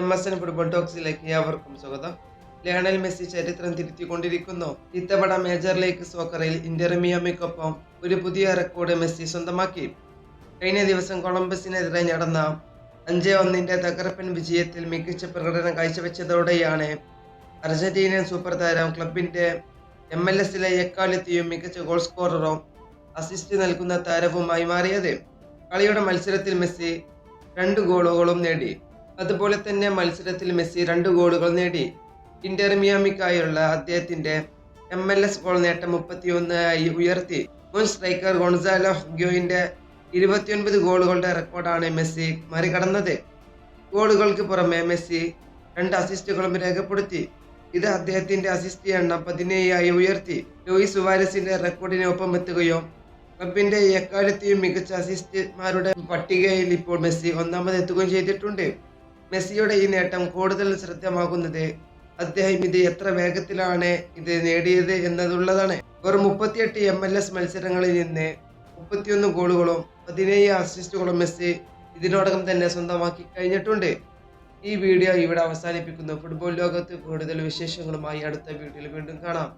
M football ടോക്സിലേക്ക് ഏവർക്കും സ്വാഗതം. Lionel Messi ചരിത്രം തിരുത്തിക്കൊണ്ടിരിക്കുന്നു. ഇത്തവണ മേജർ ലീഗ് സോക്കറിൽ ഇന്റർ മിയാമിക്കൊപ്പം ഒരു പുതിയ റെക്കോർഡ് മെസ്സി സ്വന്തമാക്കി. കഴിഞ്ഞ ദിവസം കൊളംബസിനെതിരെ നടന്ന അഞ്ച് ഒന്നിന്റെ തകർപ്പൻ വിജയത്തിൽ മികച്ച പ്രകടനം കാഴ്ചവെച്ചതോടെയാണ് അർജന്റീനിയൻ സൂപ്പർ താരം ക്ലബിന്റെ എം എൽ എസിലെ എക്കാലത്തെയും മികച്ച ഗോൾ സ്കോററും അസിസ്റ്റ് നൽകുന്ന താരവുമായി മാറിയത്. കളിയുടെ മത്സരത്തിൽ മെസ്സി രണ്ട് ഗോളുകളും നേടി. അതുപോലെ തന്നെ മത്സരത്തിൽ മെസ്സി രണ്ട് ഗോളുകൾ നേടി. ഇന്റർ മിയാമിക്കായുള്ള അദ്ദേഹത്തിന്റെ എം എൽ എസ് ഗോൾ നേട്ടം മുപ്പത്തിയൊന്നായി ഉയർത്തി. മുൻ സ്ട്രൈക്കർ ഗോൺസാലോ ഹുഗ്യോയിന്റെ ഇരുപത്തിയൊൻപത് ഗോളുകളുടെ റെക്കോർഡാണ് മെസ്സി മറികടന്നത്. ഗോളുകൾക്ക് പുറമെ മെസ്സി രണ്ട് അസിസ്റ്റുകളും രേഖപ്പെടുത്തി. ഇത് അദ്ദേഹത്തിന്റെ അസിസ്റ്റ് എണ്ണം പതിനേഴായി ഉയർത്തി. ലൂയിസ് സുവാരസിന്റെ റെക്കോർഡിനെ ഒപ്പം എത്തുകയും ക്ലബിന്റെ എക്കാലത്തെയും മികച്ച അസിസ്റ്റ്മാരുടെ പട്ടികയിൽ ഇപ്പോൾ മെസ്സി ഒന്നാമതെത്തുകയും ചെയ്തിട്ടുണ്ട്. മെസ്സിയുടെ ഈ നേട്ടം കൂടുതൽ ശ്രദ്ധമാകുന്നത് അദ്ദേഹം ഇത് എത്ര വേഗത്തിലാണ് ഇത് നേടിയത് എന്നതുള്ളതാണ്. വെറും മുപ്പത്തിയെട്ട് എം എൽ എസ് മത്സരങ്ങളിൽ നിന്ന് മുപ്പത്തിയൊന്ന് ഗോളുകളും പതിനേഴ് അസിസ്റ്റുകളും മെസ്സി ഇതിനോടകം തന്നെ സ്വന്തമാക്കി കഴിഞ്ഞിട്ടുണ്ട്. ഈ വീഡിയോ ഇവിടെ അവസാനിപ്പിക്കുന്നു. ഫുട്ബോൾ ലോകത്ത് കൂടുതൽ വിശേഷങ്ങളുമായി അടുത്ത വീഡിയോയിൽ വീണ്ടും കാണാം.